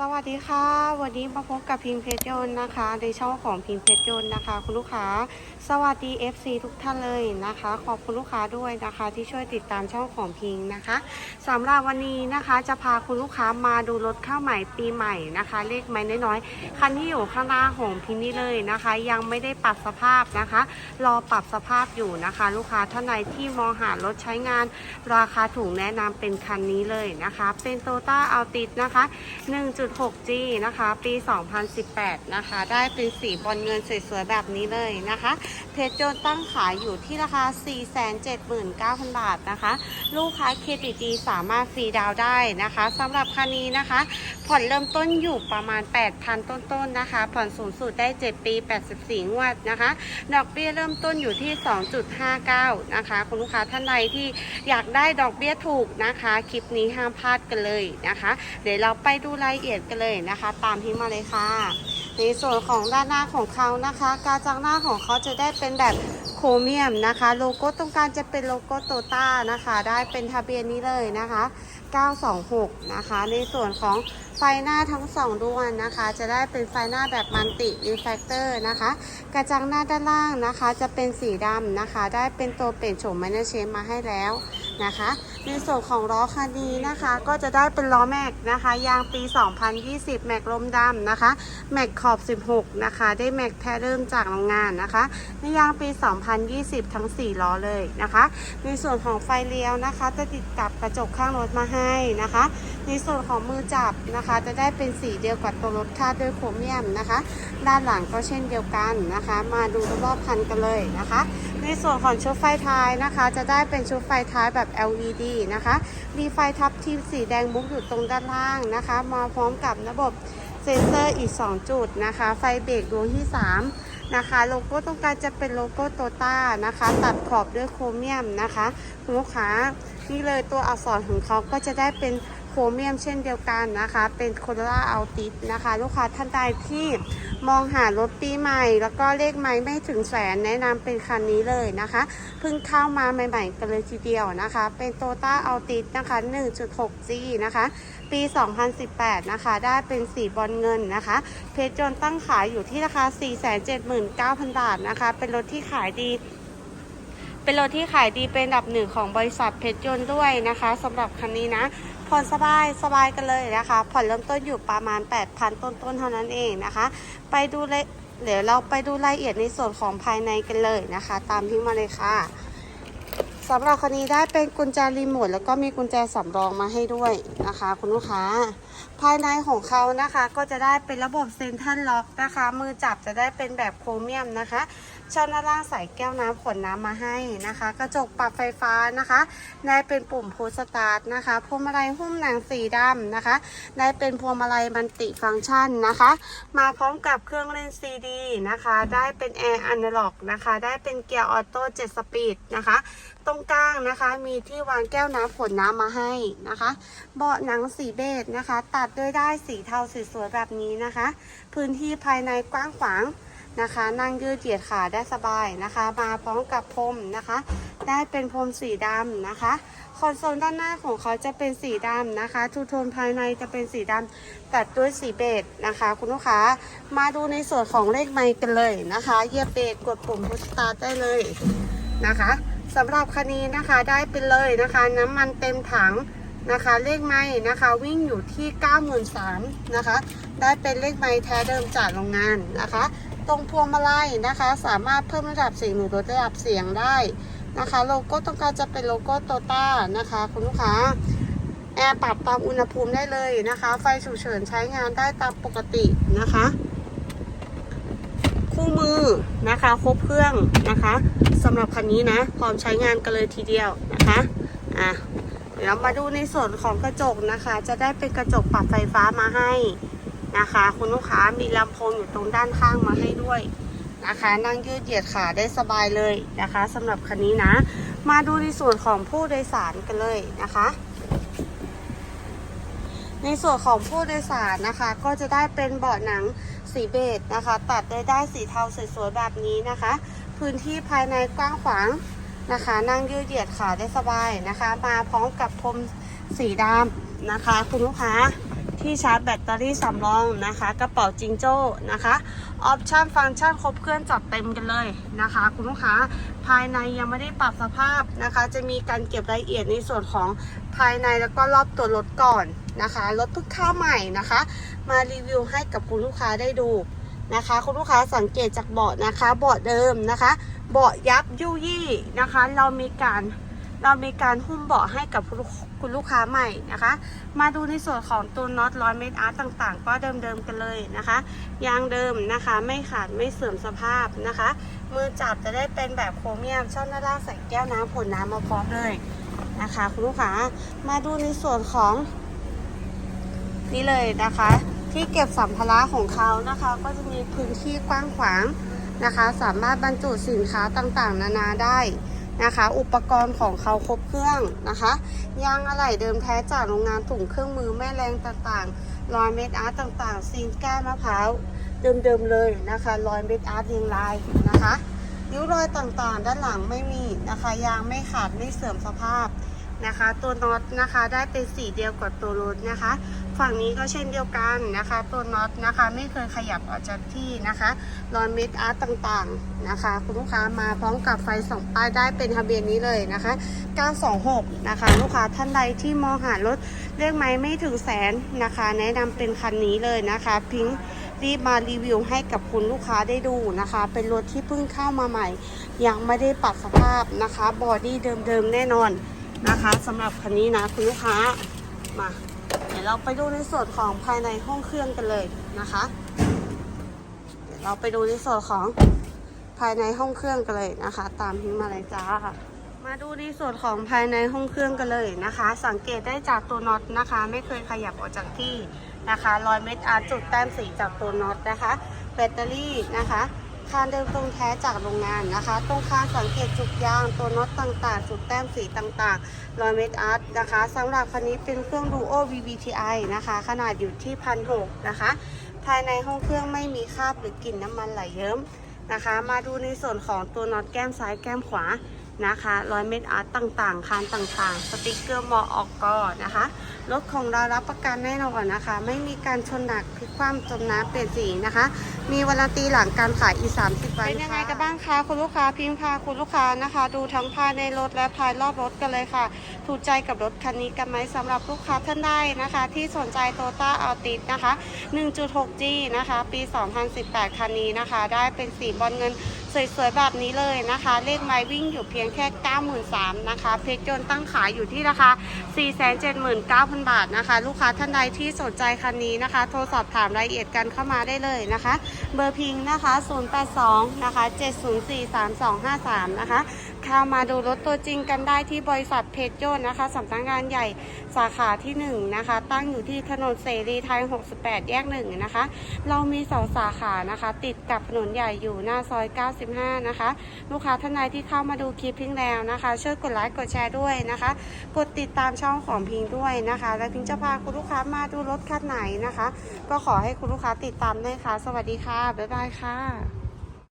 สวัสดีค่ะ วันนี้มาพบกับพิงเพชรยนต์นะคะ ในช่องของพิงเพชรยนต์นะคะ คุณลูกค้า สวัสดี FC ทุกท่านเลยนะคะ ขอบคุณลูกค้าด้วยนะคะ ที่ช่วยติดตามช่องของพิงนะคะสำหรับวันนี้นะคะจะพาคุณลูกค้ามาดูรถข้าวใหม่ปีใหม่นะคะ เลขไม่น้อยๆคันที่อยู่ข้างหน้าของพิงนี่เลยนะคะ ยังไม่ได้ปรับสภาพนะคะ รอปรับสภาพอยู่นะคะ ลูกค้าท่านใดที่มองหารถใช้งาน ราคาถูกแนะนำเป็นคันนี้เลยนะคะ เป็นโตต้าอัลติสนะคะ 1.6G นะคะ ปี 2018 นะคะ ได้เป็นสีบอลเงินสวยๆ แบบนี้เลยนะคะ เพจโจนตั้งขายอยู่ที่ราคา 479,000 บาทนะคะ ลูกค้าเครดิตดีสามารถฟรีดาวน์ได้นะคะสำหรับคันนี้นะคะ ผ่อนเริ่มต้นอยู่ประมาณ 8,000 ต้นๆนะคะ ผ่อนสูงสุดได้ 7 ปี 84 งวดนะคะ ดอกเบี้ยเริ่มต้นอยู่ที่ 2.59 นะคะคุณลูกค้าท่านใดที่อยากได้ดอกเบี้ยถูกนะคะ คลิปนี้ห้ามพลาดกันเลยนะคะ เดี๋ยวเราไปดูรายละเอียดกันเลยนะคะ ตามที่มาเลยค่ะ ในส่วนของด้านหน้าของเขานะคะ การจังหน้าของเขาจะได้เป็นแบบโครเมียมนะคะ โลโก้ตรงกลางจะเป็นโลโก้โตต้านะคะ ได้เป็นทะเบียนนี้เลยนะคะ 926 นะคะ ในส่วนของไฟหน้าทั้งสองดวงนะคะ จะได้เป็นไฟหน้าแบบมันติรีแฟกเตอร์นะคะ กระจังหน้าด้านล่างนะคะ จะเป็นสีดำนะคะ ได้เป็นตัวเปลี่ยนโฉมแมนเนเชมมาให้แล้วนะคะ ในส่วนของล้อคันนี้นะคะ ก็จะได้เป็นล้อแม็กนะคะ ยางปี 2020 แม็กลมดำนะคะ แม็กขอบ 16 นะคะ ได้แม็กแท้เริ่มจากโรงงานนะคะ ในยางปี 2020 ทั้ง 4 ล้อเลยนะคะ ในส่วนของไฟเลี้ยวนะคะ จะติดกับกระจกข้างรถมาให้นะคะ ในส่วนของมือจับนะคะ จะได้เป็นสีเดียวกับตัวรถคาดด้วยโครเมียมนะคะ ด้านหลังก็เช่นเดียวกันนะคะ มาดูรอบๆคันกันเลยนะคะ ในส่วนของชุดไฟท้ายนะคะ จะได้เป็นชุดไฟท้ายแบบ LED นะคะ มีไฟทับทิมสีแดงมุกอยู่ตรงด้านล่างนะคะ มาพร้อมกับระบบ เซนเซอร์อีก 2 จุดนะคะ ไฟเบรกดวงที่ 3 นะคะ โลโก้ตรงกลางจะเป็นโลโก้โตต้านะคะ ตัดขอบด้วยโครเมียมนะคะ คุณลูกค้านี่เลยตัวอักษรของเขาก็จะได้เป็น รเมียมเช่นเดียวกันนะคะ เป็นโคโรล่าอัลติสนะคะ ลูกค้าท่านใดที่มองหารถปีใหม่ แล้วก็เลขไม้ไม่ถึงแสนแนะนำเป็นคันนี้เลยนะคะเพิ่งเข้ามาใหม่ๆกันเลยทีเดียวนะคะ เป็นโตต้าอัลติสนะคะ 1.6G นะคะ ปี 2018 นะคะ ได้เป็นสีบอลเงินนะคะ เพจจนตั้งขายอยู่ที่ราคา 479,000 บาทนะคะ เป็นรถที่ขายดี เป็นรถที่ขายดีเป็นอันดับหนึ่งของบริษัทเพชรยนต์ด้วยนะคะสำหรับคันนี้นะผ่อนสบายสบายกันเลยนะคะ ผ่อนเริ่มต้นอยู่ประมาณ 8,000 ต้นๆเท่านั้นเองนะคะ ไปดูเลยเดี๋ยวเราไปดูรายละเอียดในส่วนของภายในกันเลยนะคะ ตามที่มาเลยค่ะสำหรับคันนี้ได้เป็นกุญแจรีโมทแล้วก็มีกุญแจสำรองมาให้ด้วยนะคะ คุณลูกค้า ภายในของเขานะคะ ก็จะได้เป็นระบบเซ็นทรัลล็อกนะคะ มือจับจะได้เป็นแบบโครเมียมนะคะ ชั้นด้านล่างใส่แก้วน้ำขวดน้ำมาให้นะคะ กระจกปรับไฟฟ้านะคะได้เป็นปุ่มพูสตาร์ทนะคะพวงมาลัยหุ้มหนังสีดำนะคะได้เป็นพวงมาลัยมันติฟังก์ชันนะคะ มาพร้อมกับเครื่องเล่นซีดีนะคะ ได้เป็นแอร์อนาล็อกนะคะ ได้เป็นเกียร์ออโต้7สปีดนะคะ ตรงกลางนะคะมีที่วางแก้วน้ำขวดน้ำมาให้นะคะ เบาะหนังสีเบจนะคะ ตัดด้วยได้สีเทาสวยๆแบบนี้นะคะ พื้นที่ภายในกว้างขวาง นะคะ นั่งยืดเหยียดขาได้สบายนะคะ มาพร้อมกับพรมนะคะ ได้เป็นพรมสีดำนะคะคอนโซลด้านหน้าของเขาจะเป็นสีดำนะคะ ทูโทนภายในจะเป็นสีดำตัดด้วยสีเบจนะคะ คุณลูกค้ามาดูในส่วนของเลขไมค์กันเลยนะคะเหยียบเบรกกดปุ่มพุชสตาร์ได้เลยนะคะสำหรับคันนี้นะคะได้ไปเลยนะคะ น้ำมันเต็มถังนะคะ เลขไม้นะคะ วิ่งอยู่ที่ 93,000นะคะ ได้เป็นเลขไม้แท้เดิมจากโรงงานนะคะ ตรงพวงมาลัยนะคะ สามารถเพิ่มระดับเสียงหรือลดระดับเสียงได้นะคะ โลโก้ต้องการจะเป็นโลโก้โตต้านะคะคุณลูกค้าแอร์ปรับตามอุณหภูมิได้เลยนะคะ ไฟฉุกเฉินใช้งานได้ตามปกตินะคะ คู่มือนะคะครบเครื่องนะคะสำหรับคันนี้นะพร้อมใช้งานกันเลยทีเดียวนะคะอะเดี๋ยวมาดูในส่วนของกระจกนะคะ จะได้เป็นกระจกปรับไฟฟ้ามาให้ นะคะ คุณลูกค้ามีลำโพงอยู่ตรงด้านข้างมาให้ด้วยนะคะ นั่งยืดเหยียดขาได้สบายเลยนะคะสำหรับคันนี้นะ มาดูในส่วนของผู้โดยสารกันเลยนะคะ ในส่วนของผู้โดยสารนะคะ ก็จะได้เป็นเบาะหนังสีเบจนะคะ ตัดด้วยได้ายสีเทาสวยๆแบบนี้นะคะ พื้นที่ภายในกว้างขวางนะคะ นั่งยืดเหยียดขาได้สบายนะคะ มาพร้อมกับพรมสีดำนะคะ คุณลูกค้า ที่ชาร์จแบตเตอรี่สำรองนะคะ กระเป๋าจิงโจ้นะคะออปชันฟังก์ชันครบเครื่องจัดเต็มกันเลยนะคะ คุณลูกค้าภายในยังไม่ได้ปรับสภาพนะคะ จะมีการเก็บรายละเอียดในส่วนของภายในแล้วก็รอบตัวรถก่อนนะคะรถเพิ่งเข้าใหม่นะคะ มารีวิวให้กับคุณลูกค้าได้ดูนะคะ คุณลูกค้าสังเกตจากเบาะนะคะเบาะเดิมนะคะ เบาะยับยุยี่นะคะ เรามีการ เรามีการหุ้มเบาะให้กับคุณลูกค้าใหม่นะคะ มาดูในส่วนของตัวน็อตร้อยเมตรอาร์ตต่างๆ ก็เดิมๆกันเลยนะคะยางเดิมนะคะไม่ขาดไม่เสื่อมสภาพนะคะ มือจับจะได้เป็นแบบโครเมียมช่องหน้าล่างใส่แก้วน้ำผลน้ำมาพร้อมเลยนะคะ คุณลูกค้ามาดูในส่วนของ นี่เลยนะคะ ที่เก็บสัมภาระของเขานะคะ ก็จะมีพื้นที่กว้างขวางนะคะ สามารถบรรจุสินค้าต่างๆ นานาได้ นะคะ อุปกรณ์ของเขาครบเครื่องนะคะยางอะไหล่เดิมแท้จากโรงงานถุงเครื่องมือแม่แรงต่างๆรอยเม็ดอาร์ตต่างๆซีนก้านมะพร้าวเดิมๆเลยนะคะรอยเม็ดอาร์ตเรียงรายนะคะริ้วรอยต่างๆ ด้านหลังไม่มีนะคะยางไม่ขาดไม่เสื่อมสภาพนะคะ ตัวน็อตนะคะได้เป็นสีเดียวกับตัวรถนะคะ ฝั่งนี้ก็เช่นเดียวกันนะคะตัวน็อตนะคะ ไม่เคยขยับออกจากที่นะคะรอยเมดอาร์ตต่างๆนะคะ คุณลูกค้ามาพร้อมกับไฟสองป้ายได้เป็นทะเบียนนี้เลยนะคะ 926 นะคะ ลูกค้าท่านใดที่มองหารถเรียกไหมไม่ถึงแสนนะคะ แนะนำเป็นคันนี้เลยนะคะ พิงค์รีบมารีวิวให้กับคุณลูกค้าได้ดูนะคะ เป็นรถที่เพิ่งเข้ามาใหม่ ยังไม่ได้ปรับสภาพนะคะ บอดี้เดิมๆแน่นอนนะคะสำหรับคันนี้นะคุณลูกค้ามา ดี๋ยวเราไปดูในส่วนของภายในห้องเครื่องกันเลยนะคะ เดี๋ยวเราไปดูในส่วนของภายในห้องเครื่องกันเลยนะคะ ตามพิงมาเลยจ้า มาดูในส่วนของภายในห้องเครื่องกันเลยนะคะ สังเกตได้จากตัวน็อตนะคะ ไม่เคยขยับออกจากที่นะคะรอยเม็ดอาร์จุดแต้มสีจากตัวน็อตนะคะ แบตเตอรี่นะคะ คานเดิมตรงแท้จากโรงงานนะคะ ตรงคานสังเกตจุดยาง ตัวน็อตต่างๆ จุดแต้มสีต่างๆรอยเม็ดอาร์ตนะคะสำหรับคันนี้เป็นเครื่อง Duo VVTi นะคะ ขนาดอยู่ที่พันหกนะคะ ภายในห้องเครื่องไม่มีคราบหรือกลิ่นน้ำมันไหลเยิ้มนะคะ มาดูในส่วนของตัวน็อตแก้มซ้ายแก้มขวานะคะรอยเม็ดอาร์ตต่างๆ คานต่างๆ สติกเกอร์มอออกกอนะคะ รถของเรารับประกันแน่นอนนะคะ ไม่มีการชนหนักพลิกคว่ำจมน้ำเปลี่ยนสีนะคะ มีวารันตีหลังการขายอีก 30 วันเป็นยังไงกันบ้างคะคุณลูกค้าพิมพ์พาคุณลูกค้านะคะ ดูทั้งภายในรถและภายรอบรถกันเลยค่ะ ถูกใจกับรถคันนี้กันไหมสำหรับลูกค้าท่านใดนะคะ ที่สนใจโตต้าอัลติสนะคะ 1.6G นะคะ ปี 2018 คันนี้นะคะ ได้เป็นสีบอลเงินสวยๆแบบนี้เลยนะคะ เลขไม้วิ่งอยู่เพียงแค่ 93,000นะคะ เพชรยนต์ตั้งขายอยู่ที่ราคา 479,000บาทนะคะ ลูกค้าท่านใดที่สนใจคันนี้นะคะ โทรสอบถามรายละเอียดกันเข้ามาได้เลยนะคะ เบอร์พิงนะคะ 082 นะคะ 7043253 นะคะ เข้ามาดูรถตัวจริงกันได้ที่บริษัทเพชรโยนนะคะสำนักงานใหญ่สาขาที่1นะคะ ตั้งอยู่ที่ถนนเสรีไทย 68 แยก1นะคะ เรามีสองสาขานะคะ ติดกับถนนใหญ่อยู่หน้าซอย 95 นะคะ ลูกค้าท่านใดที่เข้ามาดูคลิปพิงแล้วนะคะ ช่วยกดไลค์กดแชร์ด้วยนะคะ กดติดตามช่องของพิงด้วยนะคะ และพิงจะพาคุณลูกค้ามาดูรถคันไหนนะคะ ก็ขอให้คุณลูกค้าติดตามด้วยค่ะ สวัสดีค่ะ บ๊ายบายค่ะ